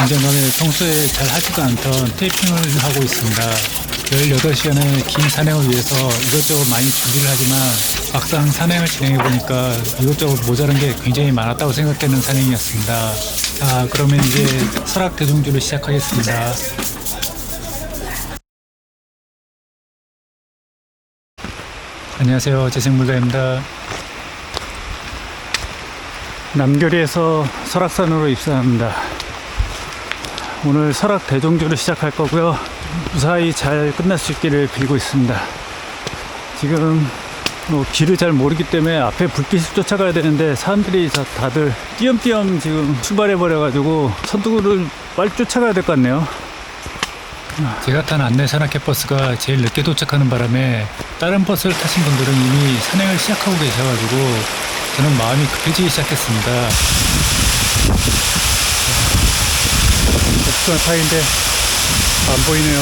운전간에 평소에 잘 하지도 않던 테이핑을 하고 있습니다. 18시간의 긴 산행을 위해서 이것저것 많이 준비를 하지만 막상 산행을 진행해 보니까 이것저것 모자란 게 굉장히 많았다고 생각되는 산행이었습니다. 자, 그러면 이제 설악 대종주를 시작하겠습니다. 안녕하세요. 재생물가입니다. 남교리에서 설악산으로 입산합니다. 오늘 설악 대종주를 시작할 거고요. 무사히 잘 끝날 수 있기를 빌고 있습니다. 지금 뭐 길을 잘 모르기 때문에 앞에 불빛을 쫓아가야 되는데 사람들이 다- 다들 띄엄띄엄 지금 출발해 버려가지고 선두를 빨리 쫓아가야 될 것 같네요. 제가 탄 안내 산악회 버스가 제일 늦게 도착하는 바람에 다른 버스를 타신 분들은 이미 산행을 시작하고 계셔가지고 저는 마음이 급해지기 시작했습니다. 옥수수 타인데 안 보이네요.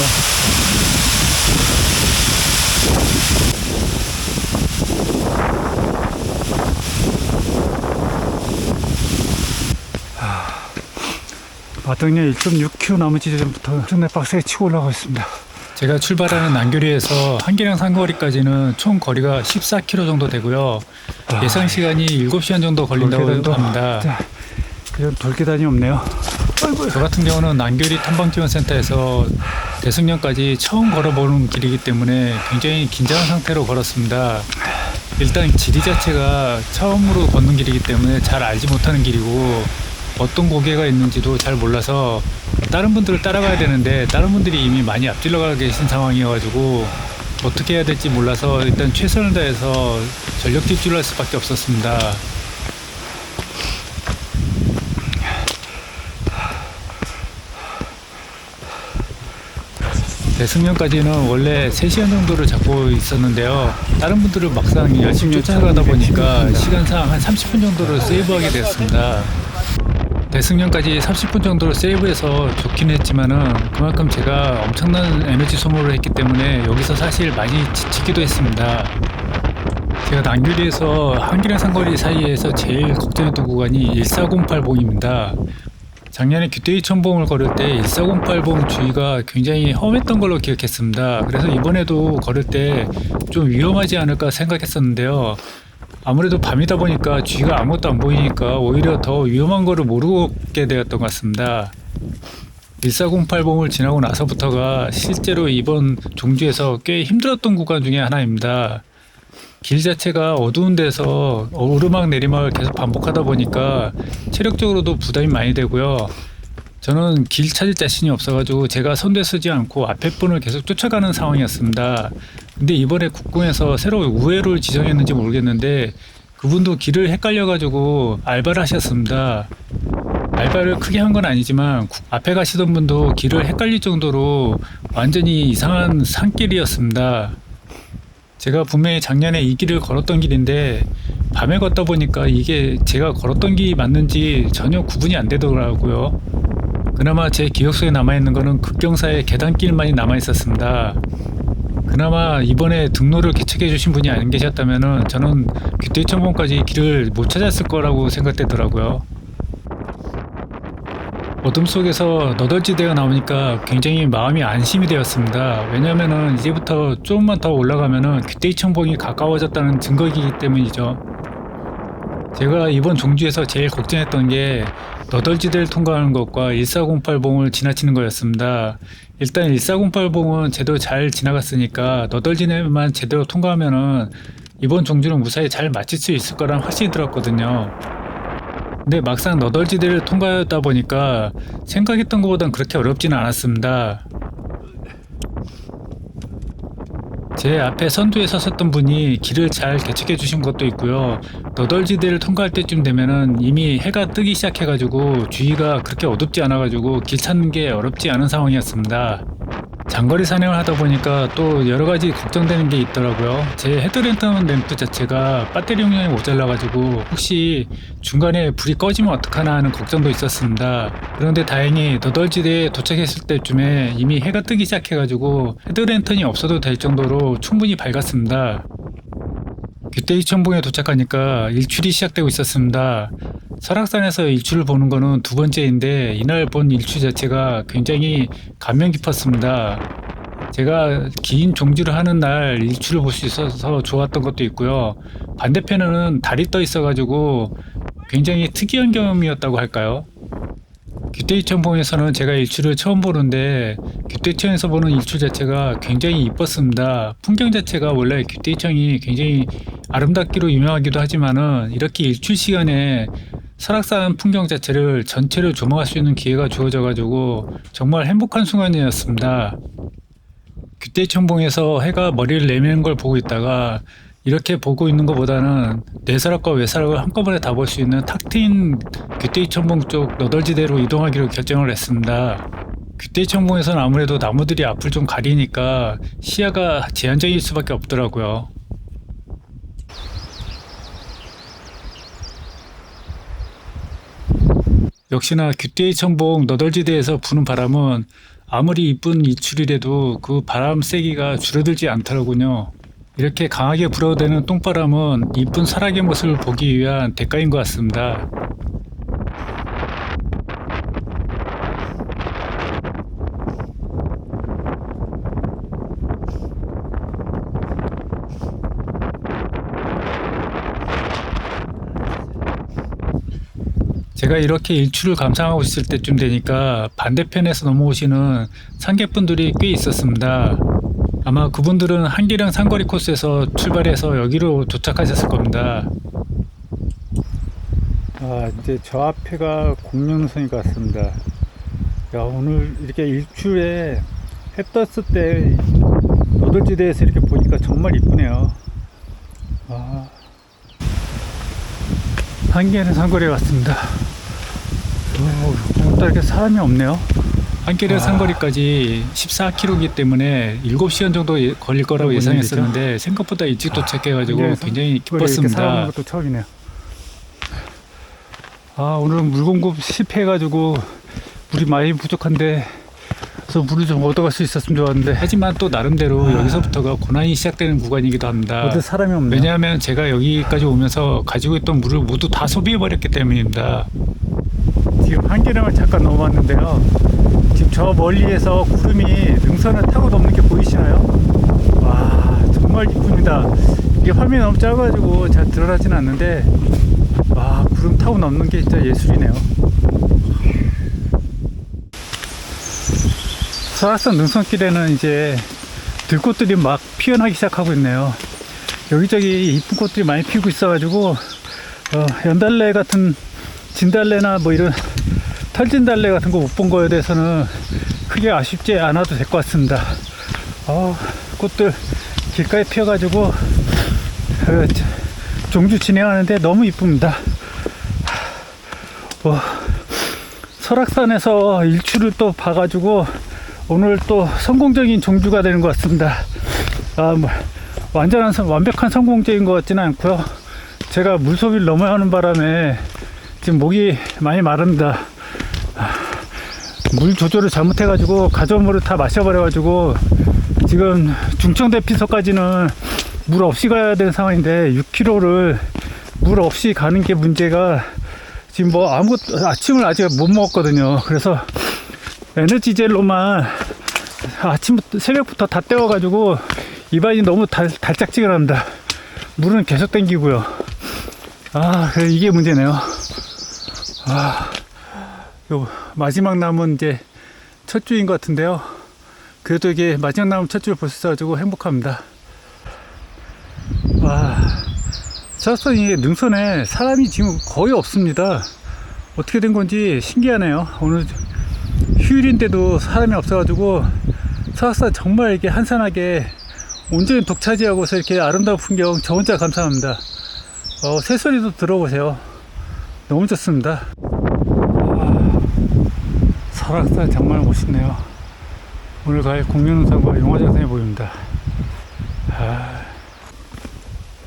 마등리 1.6km 남은 지점부터 엄청나게 빡세게 치고 올라가고 있습니다. 제가 출발하는 난교리에서 한계령 상거리까지는 총 거리가 14km 정도 되고요. 아, 예상 시간이 7시간 정도 걸린다고 합니다. 자, 이런 돌계단이 없네요. 저 같은 경우는 난교리 탐방지원센터에서 대승령까지 처음 걸어보는 길이기 때문에 굉장히 긴장한 상태로 걸었습니다. 일단 지리 자체가 처음으로 걷는 길이기 때문에 잘 알지 못하는 길이고 어떤 고개가 있는지도 잘 몰라서 다른 분들을 따라가야 되는데 다른 분들이 이미 많이 앞질러 가 계신 상황이어가지고 어떻게 해야 될지 몰라서 일단 최선을 다해서 전력 질주를 할 수밖에 없었습니다. 대승령까지는 원래 3시간 정도를 잡고 있었는데요. 다른 분들을 막상 열심히 쫓아가다 보니까 시간상 한 30분 정도를 세이브하게 됐습니다. 대승령까지 30분 정도를 세이브해서 좋긴 했지만은 그만큼 제가 엄청난 에너지 소모를 했기 때문에 여기서 사실 많이 지치기도 했습니다. 제가 난교리에서 한길의 상거리 사이에서 제일 걱정했던 구간이 1408봉입니다. 작년에 규태이 첨봉을 걸을 때 1408봉 주위가 굉장히 험했던 걸로 기억했습니다. 그래서 이번에도 걸을 때 좀 위험하지 않을까 생각했었는데요. 아무래도 밤이다 보니까 주위가 아무것도 안 보이니까 오히려 더 위험한 거를 모르게 되었던 것 같습니다. 1408봉을 지나고 나서부터가 실제로 이번 종주에서 꽤 힘들었던 구간 중에 하나입니다. 길 자체가 어두운 데서 오르막 내리막을 계속 반복하다 보니까 체력적으로도 부담이 많이 되고요. 저는 길 찾을 자신이 없어가지고 제가 선대 쓰지 않고 앞에 분을 계속 쫓아가는 상황이었습니다. 근데 이번에 국궁에서 새로 우회로를 지정했는지 모르겠는데 그분도 길을 헷갈려가지고 알바를 하셨습니다. 알바를 크게 한 건 아니지만 국- 앞에 가시던 분도 길을 헷갈릴 정도로 완전히 이상한 산길이었습니다. 제가 분명히 작년에 이 길을 걸었던 길인데 밤에 걷다 보니까 이게 제가 걸었던 길이 맞는지 전혀 구분이 안 되더라고요. 그나마 제 기억 속에 남아있는 거는 극경사의 계단길만이 남아있었습니다. 그나마 이번에 등로를 개척해 주신 분이 안 계셨다면은 저는 귀태천봉까지 길을 못 찾았을 거라고 생각되더라고요. 어둠 속에서 너덜지대가 나오니까 굉장히 마음이 안심이 되었습니다. 왜냐면은 이제부터 조금만 더 올라가면은 귀태천봉이 가까워졌다는 증거이기 때문이죠. 제가 이번 종주에서 제일 걱정했던 게 너덜지대를 통과하는 것과 1408봉을 지나치는 거였습니다. 일단 1408봉은 제대로 잘 지나갔으니까 너덜지대만 제대로 통과하면은 이번 종주는 무사히 잘 마칠 수 있을 거란 확신이 들었거든요. 근데 막상 너덜지대를 통과하다 보니까 생각했던 것보단 그렇게 어렵지는 않았습니다. 제 앞에 선두에 섰었던 분이 길을 잘 개척해 주신 것도 있고요. 너덜지대를 통과할 때쯤 되면은 이미 해가 뜨기 시작해가지고 주위가 그렇게 어둡지 않아가지고 길 찾는 게 어렵지 않은 상황이었습니다. 장거리 산행을 하다 보니까 또 여러 가지 걱정되는 게 있더라고요. 제 헤드랜턴 램프 자체가 배터리 용량이 모자라가지고 혹시 중간에 불이 꺼지면 어떡하나 하는 걱정도 있었습니다. 그런데 다행히 너덜지대에 도착했을 때쯤에 이미 해가 뜨기 시작해가지고 헤드랜턴이 없어도 될 정도로 충분히 밝았습니다. 귀때이 천봉에 도착하니까 일출이 시작되고 있었습니다. 설악산에서 일출을 보는 거는 두 번째인데 이날 본 일출 자체가 굉장히 감명 깊었습니다. 제가 긴 종지를 하는 날 일출을 볼 수 있어서 좋았던 것도 있고요. 반대편에는 달이 떠 있어가지고 굉장히 특이한 경험이었다고 할까요? 규태이천봉에서는 제가 일출을 처음 보는데 규태이천에서 보는 일출 자체가 굉장히 이뻤습니다. 풍경 자체가 원래 규태이천이 굉장히 아름답기로 유명하기도 하지만은 이렇게 일출 시간에 설악산 풍경 자체를 전체를 조망할 수 있는 기회가 주어져 가지고 정말 행복한 순간이었습니다. 규태천봉에서 해가 머리를 내미는 걸 보고 있다가 이렇게 보고 있는 것보다는 내사락과 외사락을 한꺼번에 다 볼 수 있는 탁 트인 규태천봉 쪽 너덜지대로 이동하기로 결정을 했습니다. 규태천봉에서는 아무래도 나무들이 앞을 좀 가리니까 시야가 제한적일 수밖에 없더라고요. 역시나 규태의 천봉 너덜지대에서 부는 바람은 아무리 이쁜 일출이라도 그 바람 세기가 줄어들지 않더라군요. 이렇게 강하게 불어대는 똥바람은 이쁜 설악의 모습을 보기 위한 대가인 것 같습니다. 제가 이렇게 일출을 감상하고 있을 때쯤 되니까 반대편에서 넘어오시는 상객분들이 꽤 있었습니다. 아마 그분들은 한계령 상거리 코스에서 출발해서 여기로 도착하셨을 겁니다. 아, 이제 저 앞에가 공룡선인 것 같습니다. 야, 오늘 이렇게 일출에 해 떴을 때 너덜지대에서 이렇게 보니까 정말 이쁘네요. 아, 한계는 산거리에 왔습니다. 오, 오늘따라 이렇게 사람이 없네요. 한계령 아. 상거리까지 14km이기 때문에 7시간 정도 예- 걸릴 거라고 뭔 예상했었는데 생각보다 일찍 도착해가지고 한계령 산- 굉장히 기뻤습니다. 것도 처음이네요. 아, 오늘은 물 공급 실패해가지고 물이 많이 부족한데 그래서 물을 좀 얻어갈 수 있었으면 좋았는데 하지만 또 나름대로 여기서부터가 고난이 시작되는 구간이기도 합니다. 어디 사람이 없네요. 왜냐하면 제가 여기까지 오면서 가지고 있던 물을 모두 다 소비해 버렸기 때문입니다. 지금 한계령을 잠깐 넘어왔는데요. 지금 저 멀리에서 구름이 능선을 타고 넘는 게 보이시나요? 와 정말 이쁩니다. 이게 화면이 너무 작아가지고 잘 드러나진 않는데 와 구름 타고 넘는 게 진짜 예술이네요. 설악산 능선길에는 이제 들꽃들이 막 피어나기 시작하고 있네요. 여기저기 이쁜 꽃들이 많이 피고 있어가지고 어, 연달래 같은 진달래나 뭐 이런 털진달래 같은 거 못 본 거에 대해서는 크게 아쉽지 않아도 될 것 같습니다. 아, 꽃들 길가에 피어가지고 어, 저- 종주 진행하는데 너무 이쁩니다. 어, 설악산에서 일출을 또 봐가지고 오늘 또 성공적인 종주가 되는 것 같습니다. 아, 뭐, 완전한 성- 완벽한 성공적인 것 같지는 않고요. 제가 물소비를 너무 하는 바람에 지금 목이 많이 마릅니다. 아, 물 조절을 잘못해가지고 가져물을 다 마셔버려가지고 지금 중청대피소까지는 물 없이 가야 되는 상황인데 6km를 물 없이 가는 게 문제가 지금 뭐 아무것도 아침을 아직 못 먹었거든요. 그래서 에너지젤로만 아침부터 새벽부터 다 때워가지고 입안이 너무 달, 달짝지근합니다. 물은 계속 땡기고요. 아, 이게 문제네요. 아, 요 마지막 남은 이제 첫 주인 것 같은데요. 그래도 이게 마지막 남은 첫 주를 볼수 있어가지고 행복합니다. 와, 설악산 이 능선에 사람이 지금 거의 없습니다. 어떻게 된 건지 신기하네요. 오늘 휴일인데도 사람이 없어가지고 설악산 정말 이렇게 한산하게 온전히 독차지하고서 이렇게 아름다운 풍경 저 혼자 감상합니다. 어, 새소리도 들어보세요. 너무 좋습니다. 아, 설악산 정말 멋있네요. 오늘 갈 공룡산과 용화장산이 보입니다. 아,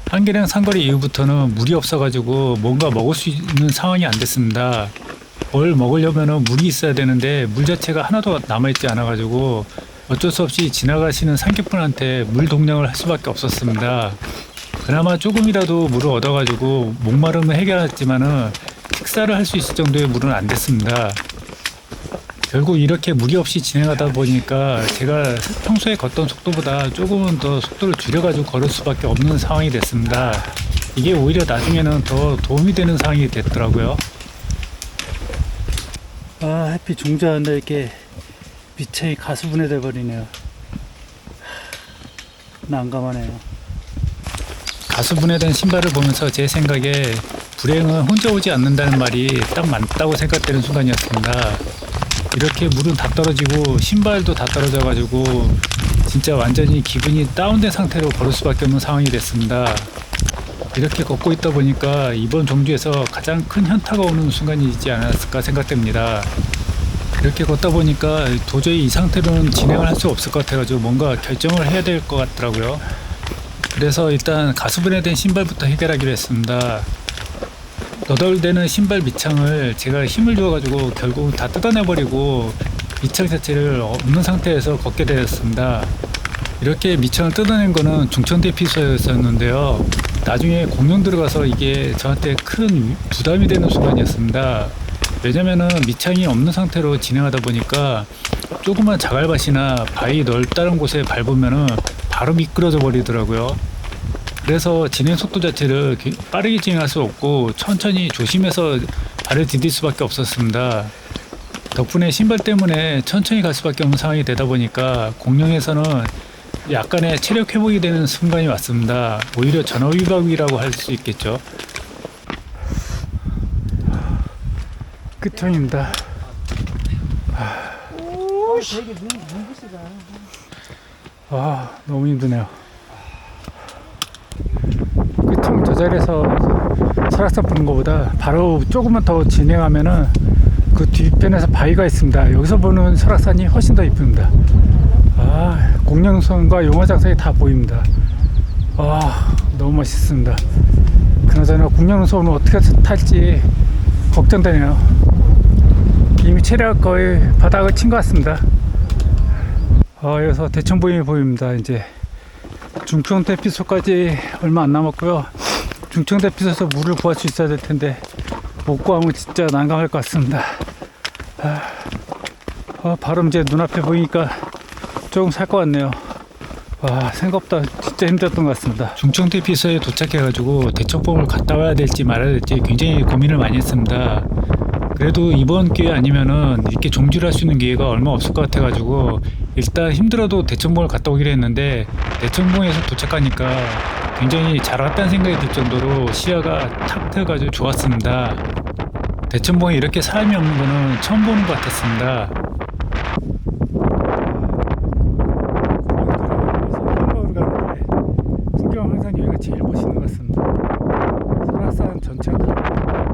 한계령 상거리 이후부터는 물이 없어가지고 뭔가 먹을 수 있는 상황이 안 됐습니다. 뭘 먹으려면은 물이 있어야 되는데 물 자체가 하나도 남아있지 않아가지고 어쩔 수 없이 지나가시는 상객분한테 물 동량을 할 수밖에 없었습니다. 그나마 조금이라도 물을 얻어가지고 목마름을 해결했지만은 식사를 할 수 있을 정도의 물은 안 됐습니다. 결국 이렇게 무리 없이 진행하다 보니까 제가 평소에 걷던 속도보다 조금은 더 속도를 줄여가지고 걸을 수밖에 없는 상황이 됐습니다. 이게 오히려 나중에는 더 도움이 되는 상황이 됐더라고요. 아 햇빛 종자한다 이렇게 미창이 가수분해돼 버리네요. 난감하네요. 가수분해된 신발을 보면서 제 생각에 불행은 혼자 오지 않는다는 말이 딱 맞다고 생각되는 순간이었습니다. 이렇게 물은 다 떨어지고 신발도 다 떨어져 가지고 진짜 완전히 기분이 다운된 상태로 걸을 수밖에 없는 상황이 됐습니다. 이렇게 걷고 있다 보니까 이번 종주에서 가장 큰 현타가 오는 순간이지 않았을까 생각됩니다. 이렇게 걷다 보니까 도저히 이 상태로는 진행을 할 수 없을 것 같아가지고 뭔가 결정을 해야 될 것 같더라고요. 그래서 일단 가수분해된 신발부터 해결하기로 했습니다. 너덜대는 신발 밑창을 제가 힘을 주어가지고 결국 다 뜯어내버리고 밑창 자체를 없는 상태에서 걷게 되었습니다. 이렇게 밑창을 뜯어낸 거는 중천대 피서였었는데요. 나중에 공룡 들어가서 이게 저한테 큰 부담이 되는 순간이었습니다. 왜냐면은 밑창이 없는 상태로 진행하다 보니까 조그만 자갈밭이나 바위 넓다른 곳에 밟으면은 바로 미끄러져 버리더라고요. 그래서 진행 속도 자체를 기- 빠르게 진행할 수 없고 천천히 조심해서 발을 디딜 수밖에 없었습니다. 덕분에 신발 때문에 천천히 갈 수밖에 없는 상황이 되다 보니까 공룡에서는 약간의 체력 회복이 되는 순간이 왔습니다. 오히려 전화위복이라고 할 수 있겠죠. 끝형입니다. 아 너무 힘드네요. 저 자리에서 설악산 보는 것보다 바로 조금만 더 진행하면은 그 뒤편에서 바위가 있습니다. 여기서 보는 설악산이 훨씬 더 이쁩니다. 아 공룡선과 용화장성이 다 보입니다. 아 너무 멋있습니다. 그나저나 공룡선 오늘 어떻게 탈지 걱정되네요. 이미 체력 거의 바닥을 친 것 같습니다. 어, 여기서 대청보임이 보입니다. 이제 중청대피소까지 얼마 안 남았고요. 중청대피소에서 물을 구할 수 있어야 될 텐데 못 구하면 진짜 난감할 것 같습니다. 아, 어, 바로 이제 눈앞에 보이니까 조금 살 것 같네요. 와 생각보다 진짜 힘들었던 것 같습니다. 중청 대 피서에 도착해가지고 대청봉을 갔다 와야 될지 말아야 될지 굉장히 고민을 많이 했습니다. 그래도 이번 기회 아니면은 이렇게 종주를 할 수 있는 기회가 얼마 없을 것 같아가지고 일단 힘들어도 대청봉을 갔다 오기로 했는데 대청봉에서 도착하니까 굉장히 잘 왔다는 생각이 들 정도로 시야가 탁 트여가지고 좋았습니다. 대청봉에 이렇게 사람이 없는 거는 처음 보는 것 같았습니다. 한가으로 가는데 풍경 항상 여기가 제일 멋있는 것 같습니다. 설악산 전체가 다.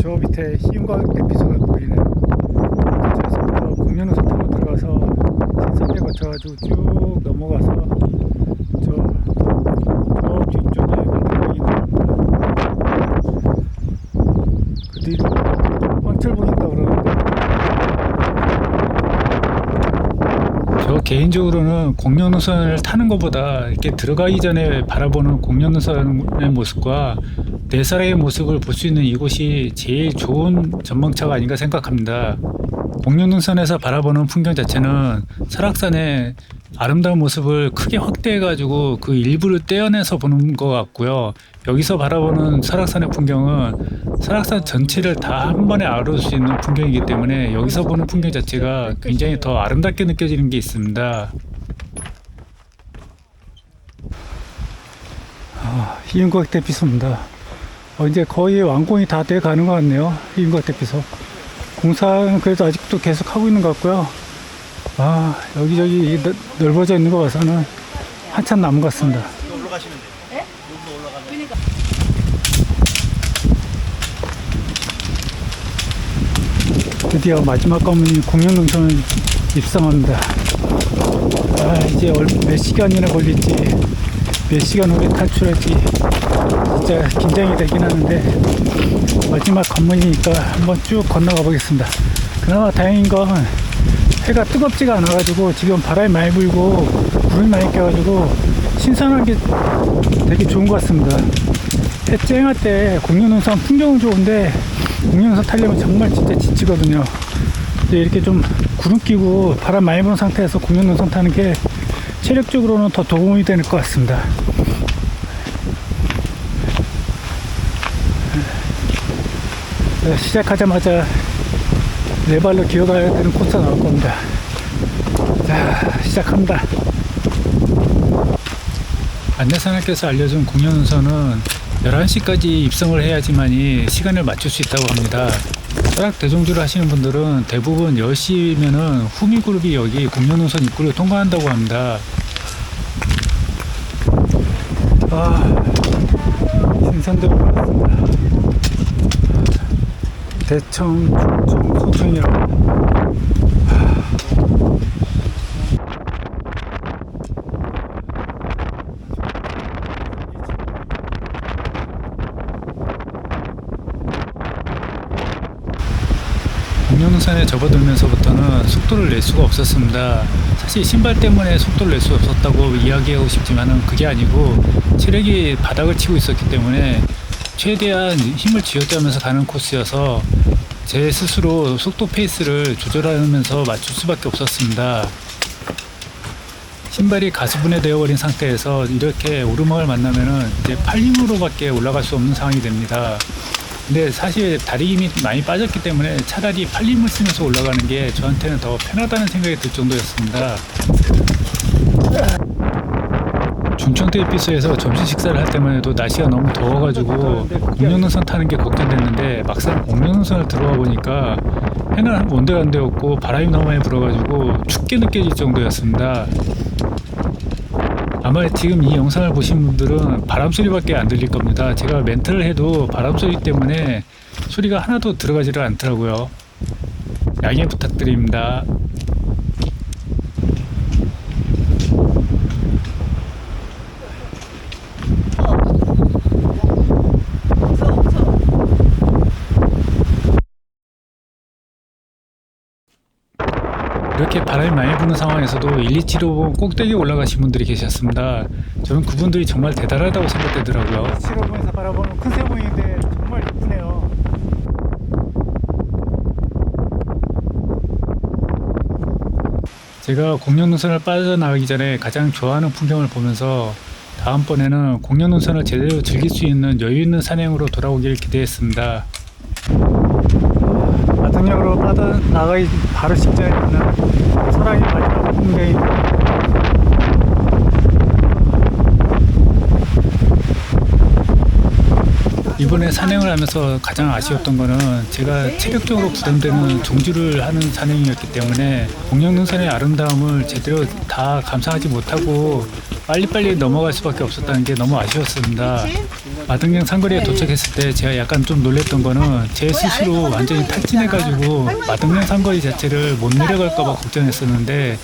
저 밑에 희운과학 대피소가 보이네요. 저기서부터 공연호선 타고 들어가서 신선대 거쳐가지고 쭉 넘어가서 저, 저 뒤쪽에 만들어이 나옵니다. 그 뒤로 황철 보인다 그러는데 저 개인적으로는 공룡 노선을 타는 것보다 이렇게 들어가기 전에 바라보는 공룡 노선의 모습과 네 사람의 모습을 볼 수 있는 이곳이 제일 좋은 전망차가 아닌가 생각합니다. 공룡 능선에서 바라보는 풍경 자체는 설악산의 아름다운 모습을 크게 확대해가지고 그 일부를 떼어내서 보는 것 같고요. 여기서 바라보는 설악산의 풍경은 설악산 전체를 다 한 번에 아울 수 있는 풍경이기 때문에 여기서 보는 풍경 자체가 굉장히 더 아름답게 느껴지는 게 있습니다. 희윤과학 대피소입니다. 어, 이제 거의 완공이 다 돼 가는 것 같네요. 희윤과학 대피소. 공사는 그래도 아직도 계속 하고 있는 것 같고요. 아, 여기저기 넓어져 있는 거 봐서는 한참 남은 것 같습니다. 드디어 마지막 관문인 공룡능선을 입성합니다. 아, 이제 얼- 몇 시간이나 걸릴지, 몇 시간 후에 탈출할지, 진짜 긴장이 되긴 하는데, 마지막 관문이니까 한번 쭉 건너가 보겠습니다. 그나마 다행인 건 해가 뜨겁지가 않아가지고 지금 바람이 많이 불고 불이 많이 껴가지고 신선한 게 되게 좋은 것 같습니다. 해 쨍할 때 공룡능선 풍경은 좋은데 공룡능선 타려면 정말 진짜 지치거든요. 이렇게 좀 구름 끼고 바람 많이 부는 상태에서 공룡능선 타는 게 체력적으로는 더 도움이 될것 같습니다. 네, 시작하자마자 네 발로 기어가야 되는 코스가 나올 겁니다. 자, 시작합니다. 안내사님께서 알려준 공연운선은 11시까지 입성을 해야지만이 시간을 맞출 수 있다고 합니다. 따락 대종주를 하시는 분들은 대부분 10시면은 후미그룹이 여기 공연운선 입구를 통과한다고 합니다. 아, 신선대로 왔습니다. 대청, 충청, 소청이라고. 공연운선에 접어들면서부터는 속도를 낼 수가 없었습니다. 사실 신발 때문에 속도를 낼 수 없었다고 이야기하고 싶지만은 그게 아니고 체력이 바닥을 치고 있었기 때문에 최대한 힘을 쥐어짜면서 가는 코스여서 제 스스로 속도 페이스를 조절하면서 맞출 수밖에 없었습니다. 신발이 가수분해 되어버린 상태에서 이렇게 오르막을 만나면은 이제 팔림으로밖에 올라갈 수 없는 상황이 됩니다. 근데 사실 다리 힘이 많이 빠졌기 때문에 차라리 팔림을 쓰면서 올라가는 게 저한테는 더 편하다는 생각이 들 정도였습니다. 중청대 에피소에서 점심 식사를 할 때만 해도 날씨가 너무 더워가지고 공룡능선 타는 게 걱정됐는데 막상 공룡능선을 들어와 보니까 해는 온데간데없고 바람이 너무 많이 불어가지고 춥게 느껴질 정도였습니다. 아마 지금 이 영상을 보신 분들은 바람 소리밖에 안 들릴 겁니다. 제가 멘트를 해도 바람 소리 때문에 소리가 하나도 들어가지를 않더라고요. 양해 부탁드립니다. 이렇게 바람이 많이 부는 상황에서도 127호 꼭대기 올라가신 분들이 계셨습니다. 저는 그분들이 정말 대단하다고 생각되더라고요. 7호봉에서 바라보는 큰 세봉인데 정말 예쁘네요. 제가 공룡 능선을 빠져나가기 전에 가장 좋아하는 풍경을 보면서 다음번에는 공룡 능선을 제대로 즐길 수 있는 여유 있는 산행으로 돌아오길 기대했습니다. 마등역으로 빠져나가기 바로 직전에 있는 사랑의 마지막 풍경이 이번에 산행을 하면서 가장 아쉬웠던 거는 제가 체력적으로 부담되는 종주를 하는 산행이었기 때문에 공룡능선의 아름다움을 제대로 다 감상하지 못하고 빨리빨리 넘어갈 수밖에 없었다는 게 너무 아쉬웠습니다. 마등령 산거리에 도착했을 때 제가 약간 좀 놀랬던 거는 제 스스로 완전히 탈진해가지고 마등령 산거리 자체를 못 내려갈까봐 걱정했었는데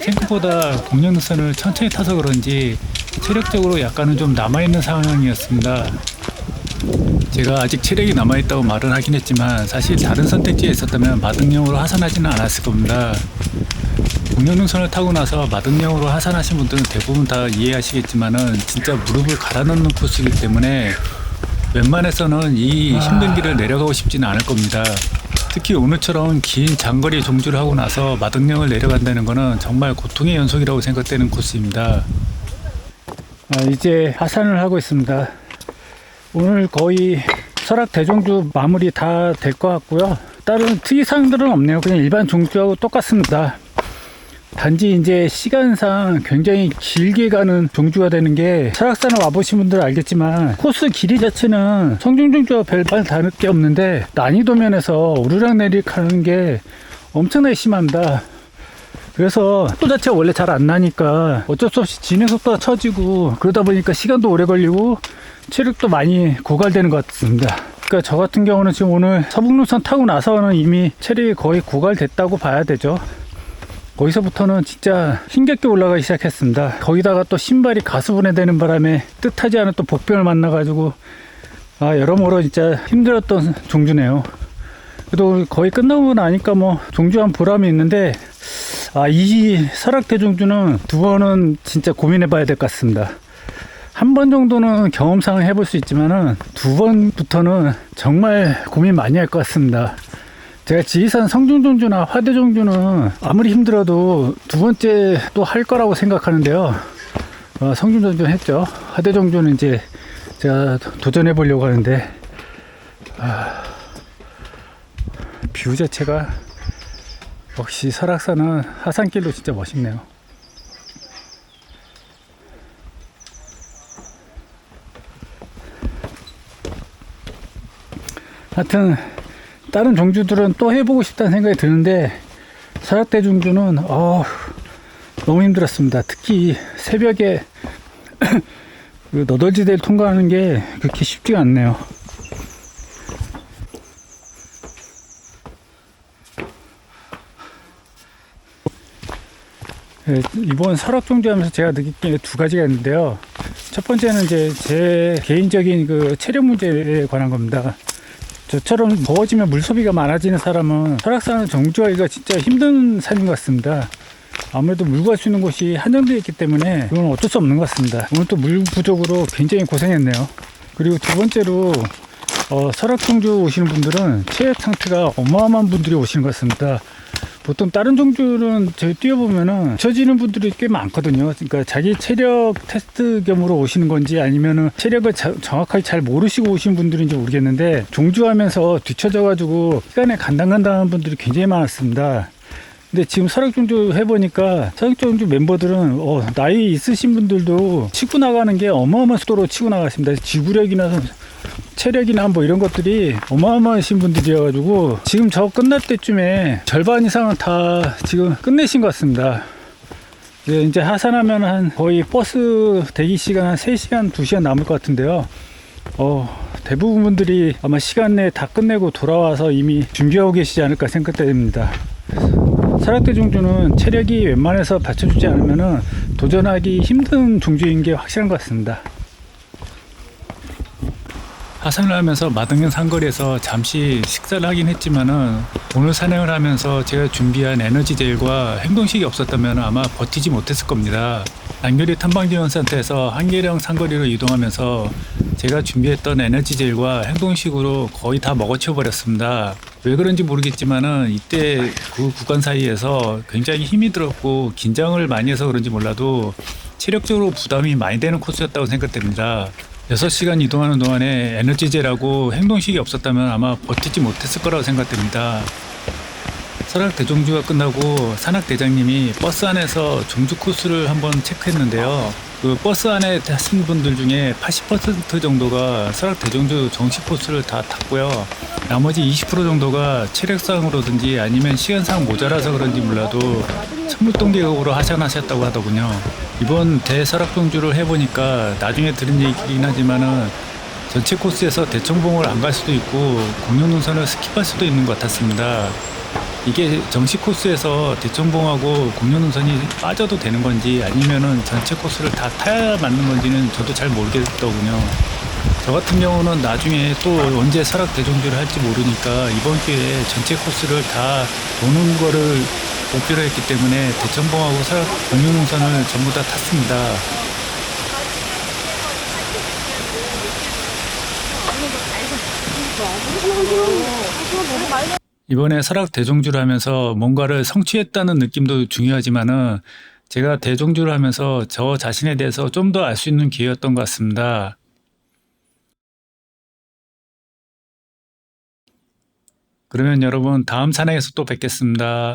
생각보다 공룡능선을 천천히 타서 그런지 체력적으로 약간은 좀 남아있는 상황이었습니다. 제가 아직 체력이 남아있다고 말은 하긴 했지만 사실 다른 선택지에 있었다면 마등령으로 하산하지는 않았을 겁니다. 공룡능선을 타고 나서 마등령으로 하산하신 분들은 대부분 다 이해하시겠지만은 진짜 무릎을 갈아넣는 코스이기 때문에 웬만해서는 이 힘든 길을 내려가고 싶지는 않을 겁니다. 특히 오늘처럼 긴 장거리 종주를 하고 나서 마등령을 내려간다는 거는 정말 고통의 연속이라고 생각되는 코스입니다. 아, 이제 하산을 하고 있습니다. 오늘 거의 설악 대종주 마무리 다 될 것 같고요. 다른 특이사항들은 없네요. 그냥 일반 종주하고 똑같습니다. 단지 이제 시간상 굉장히 길게 가는 종주가 되는 게 설악산을 와보신 분들은 알겠지만 코스 길이 자체는 성중종주와 별반 다를 게 없는데 난이도 면에서 오르락내리락 하는 게 엄청나게 심합니다. 그래서 속도 자체가 원래 잘 안 나니까 어쩔 수 없이 진행 속도가 처지고 그러다 보니까 시간도 오래 걸리고 체력도 많이 고갈되는 것 같습니다. 그러니까 저 같은 경우는 지금 오늘 서북루선 타고 나서는 이미 체력이 거의 고갈됐다고 봐야 되죠. 거기서부터는 진짜 힘겹게 올라가기 시작했습니다. 거기다가 또 신발이 가수분해되는 바람에 뜻하지 않은 또 복병을 만나가지고 아 여러모로 진짜 힘들었던 종주네요. 그래도 거의 끝나고 나니까 뭐 종주한 보람이 있는데 아, 이 설악대 종주는 두 번은 진짜 고민해 봐야 될 것 같습니다. 한한번 정도는 경험상 해볼 수 있지만은 두 번부터는 정말 고민 많이 할 것 같습니다. 제가 지리산 성중종주나 화대종주는 아무리 힘들어도 두 번째 또 할 거라고 생각하는데요. 어, 성중종주 했죠. 화대종주는 이제 제가 도전해 보려고 하는데 아, 뷰 자체가 역시 설악산은 하산길도 진짜 멋있네요. 하여튼 다른 종주들은 또 해보고 싶다는 생각이 드는데 설악대 종주는 어, 너무 힘들었습니다. 특히 새벽에 그 너덜지대를 통과하는 게 그렇게 쉽지가 않네요. 네, 이번 설악 종주하면서 제가 느낀 게두 가지가 있는데요. 첫 번째는 이제 제 개인적인 그 체력 문제에 관한 겁니다. 저처럼 더워지면 물 소비가 많아지는 사람은 설악산을 정주하기가 진짜 힘든 산인 것 같습니다. 아무래도 물 구할 수 있는 곳이 한정되어 있기 때문에 이건 어쩔 수 없는 것 같습니다. 오늘 또 물 부족으로 굉장히 고생했네요. 그리고 두 번째로 어, 설악정주 오시는 분들은 체력 상태가 어마어마한 분들이 오시는 것 같습니다. 보통 다른 종주는 저희 뛰어보면은 쳐지는 분들이 꽤 많거든요. 그러니까 자기 체력 테스트 겸으로 오시는 건지 아니면은 체력을 자- 정확하게 잘 모르시고 오신 분들인지 모르겠는데 종주하면서 뒤쳐져가지고 시간에 간당간당한 분들이 굉장히 많았습니다. 근데 지금 설악종주 해보니까 설악종주 멤버들은 어, 나이 있으신 분들도 치고 나가는 게 어마어마한 속도로 치고 나갔습니다. 지구력이나 체력이나 뭐 이런 것들이 어마어마하신 분들이어가지고 지금 저 끝날 때쯤에 절반 이상은 다 지금 끝내신 것 같습니다. 네, 이제 하산하면 한 거의 버스 대기 시간 한 3시간, 2시간 남을 것 같은데요. 어, 대부분 분들이 아마 시간 내에 다 끝내고 돌아와서 이미 준비하고 계시지 않을까 생각됩니다. 사락대 종주는 체력이 웬만해서 받쳐주지 않으면 도전하기 힘든 종주인 게 확실한 것 같습니다. 하산을 하면서 마등면 산거리에서 잠시 식사를 하긴 했지만은 오늘 산행을 하면서 제가 준비한 에너지 젤과 행동식이 없었다면 아마 버티지 못했을 겁니다. 안교리 탐방지원센터에서 한계령 산거리로 이동하면서 제가 준비했던 에너지 젤과 행동식으로 거의 다 먹어치워 버렸습니다. 왜 그런지 모르겠지만은 이때 그 구간 사이에서 굉장히 힘이 들었고 긴장을 많이 해서 그런지 몰라도 체력적으로 부담이 많이 되는 코스였다고 생각됩니다. 6시간 이동하는 동안에 에너지제라고 행동식이 없었다면 아마 버티지 못했을 거라고 생각됩니다. 설악 대종주가 끝나고 산악 대장님이 버스 안에서 종주 코스를 한번 체크했는데요. 그 버스 안에 타신 분들 중에 80% 정도가 설악 대종주 정식 코스를 다 탔고요. 나머지 20% 정도가 체력상으로든지 아니면 시간상 모자라서 그런지 몰라도 천물동 계곡으로 하산하셨다고 하더군요. 이번 대설악 종주를 해보니까 나중에 들은 얘기긴 하지만은 전체 코스에서 대청봉을 안 갈 수도 있고 공룡 능선을 스킵할 수도 있는 것 같았습니다. 이게 정식 코스에서 대청봉하고 공룡 능선이 빠져도 되는 건지 아니면은 전체 코스를 다 타야 맞는 건지는 저도 잘 모르겠더군요. 저 같은 경우는 나중에 또 언제 설악 대종주를 할지 모르니까 이번 기회에 전체 코스를 다 도는 거를 목표로 했기 때문에 대청봉하고 설악 공룡 능선을 전부 다 탔습니다. 이번에 설악 대종주를 하면서 뭔가를 성취했다는 느낌도 중요하지만은 제가 대종주를 하면서 저 자신에 대해서 좀 더 알 수 있는 기회였던 것 같습니다. 그러면 여러분 다음 산행에서 또 뵙겠습니다.